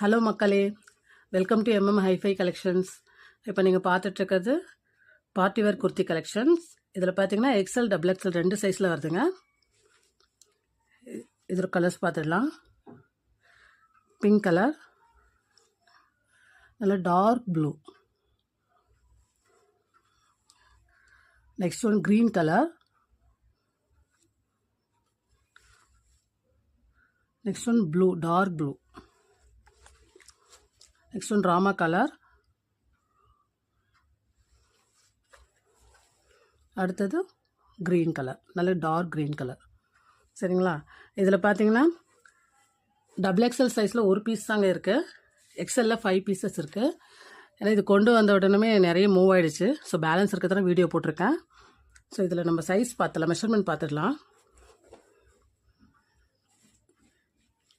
Hello மக்களே. Welcome to MM hi-fi collections இப்போ நீங்கள் பார்த்துட்ருக்கிறது பார்ட்டிவேர் குர்த்தி கலெக்ஷன்ஸ் இதில் பார்த்தீங்கன்னா எக்ஸல் டபுள் எக்ஸல் ரெண்டு சைஸில் வருதுங்க. இதில் கலர்ஸ் பார்த்துடலாம் பிங்க் கலர் நல்ல dark blue next one green colour next one blue dark blue next one Rama colour. அடுத்தது க்ரீன் கலர் நல்ல டார்க் க்ரீன் கலர் சரிங்களா? இதில் பார்த்தீங்கன்னா டபுள் எக்ஸல் சைஸில் ஒரு பீஸ் தாங்க இருக்குது எக்ஸலில் ஃபைவ் பீசஸ் இருக்குது ஏன்னா இது கொண்டு வந்த உடனே நிறைய மூவ் ஆகிடுச்சு ஸோ பேலன்ஸ் இருக்க வீடியோ போட்டிருக்கேன். ஸோ இதில் நம்ம சைஸ் பார்த்துலாம் மெஷர்மெண்ட் பார்த்துடலாம்.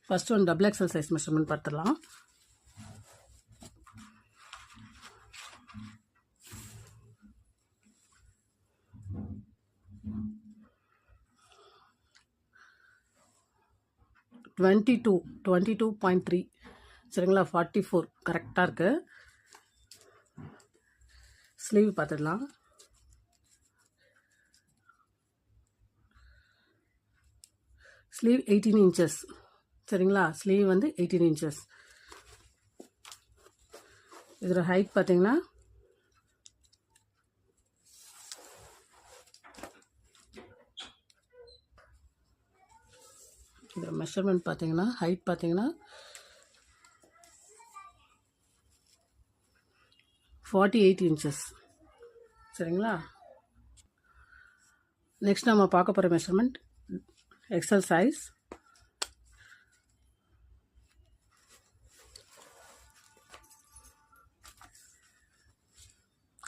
First one double XL size measurement பார்த்துடலாம். Twenty two twenty two point three சரிங்களா? ஃபார்ட்டி ஃபோர் கரெக்டாக இருக்குது ஸ்லீவ் பார்த்துடலாம். ஸ்லீவ் எயிட்டீன் இன்ச்சஸ் சரிங்களா? ஸ்லீவ் வந்து எயிட்டீன் இன்ச்சஸ் இதோட ஹைட் பார்த்தீங்கன்னா இந்த மெஷர்மெண்ட் பார்த்தீங்கன்னா ஹைட் பார்த்தீங்கன்னா ஃபார்ட்டி எயிட் இன்ச்சஸ் சரிங்களா? நெக்ஸ்ட் நம்ம பார்க்க போகிற மெஷர்மெண்ட் எக்ஸல் சைஸ்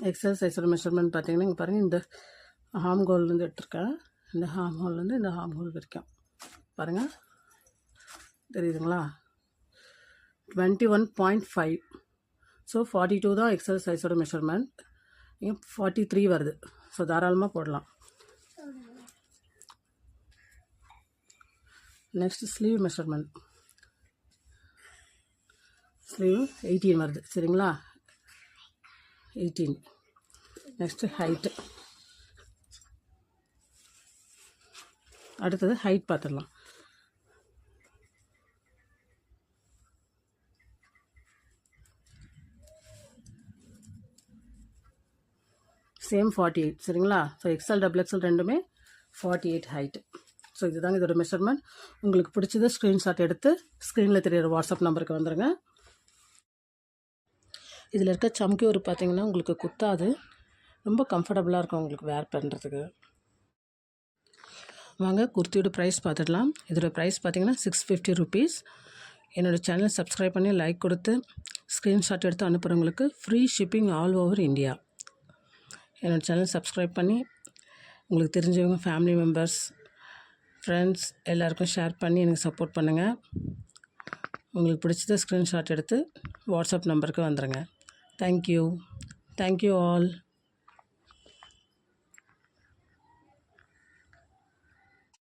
எக்ஸல் சைஸோட மெஷர்மெண்ட் பார்த்தீங்கன்னா இங்கே பாருங்கள் இந்த ஹாம் கோல்லேருந்து எடுத்திருக்கேன். இந்த ஹாம் ஹோல்லேருந்து இந்த ஹாம் ஹோல் வரைக்கும். பாருங்கள் தெரியுதுங்களா? Twenty one point five so forty two தான் எக்ஸல் சைஸோட மெஷர்மெண்ட் இங்கே ஃபார்ட்டி த்ரீ வருது. ஸோ தாராளமாக போடலாம். Next sleeve measurement sleeve eighteen வருது. சரிங்களா? எயிட்டீன் நெக்ஸ்ட்டு ஹைட்டு அடுத்தது ஹைட் பார்த்துடலாம். சேம் ஃபார்ட்டி எயிட் சரிங்களா? ஸோ எக்ஸ்எல் டபுள் எக்ஸ்எல் ரெண்டுமே ஃபார்ட்டி எயிட் ஹைட்டு ஸோ இதுதாங்க இதோட மெஷர்மெண்ட் உங்களுக்கு பிடிச்சது ஸ்க்ரீன்ஷாட் எடுத்து ஸ்க்ரீனில் தெரியிற வாட்ஸ்அப் நம்பருக்கு வந்துடுங்க இதில் இருக்க சம்கி ஒரு பார்த்தீங்கன்னா உங்களுக்கு குத்தாது. ரொம்ப கம்ஃபர்டபுளாக இருக்கும் உங்களுக்கு வேர் பண்ணுறதுக்கு வாங்க குர்த்தியோட ப்ரைஸ் பார்த்துடலாம். இதோட ப்ரைஸ் பார்த்தீங்கன்னா சிக்ஸ் ஃபிஃப்டி ருபீஸ் என்னோடய சேனல் சப்ஸ்கிரைப் பண்ணி லைக் கொடுத்து ஸ்க்ரீன்ஷாட் எடுத்து அனுப்புகிறவங்களுக்கு free shipping all over India என்னோடய சேனல் சப்ஸ்கிரைப் பண்ணி உங்களுக்கு தெரிஞ்சவங்க ஃபேமிலி மெம்பர்ஸ் ஃப்ரெண்ட்ஸ் எல்லாருக்கும் ஷேர் பண்ணி எனக்கு சப்போர்ட் பண்ணுங்கள் உங்களுக்கு பிடிச்சத ஸ்க்ரீன்ஷாட் எடுத்து வாட்ஸ்அப் நம்பருக்கு வந்துடுங்க தேங்க்யூ தேங்க்யூ ஆல்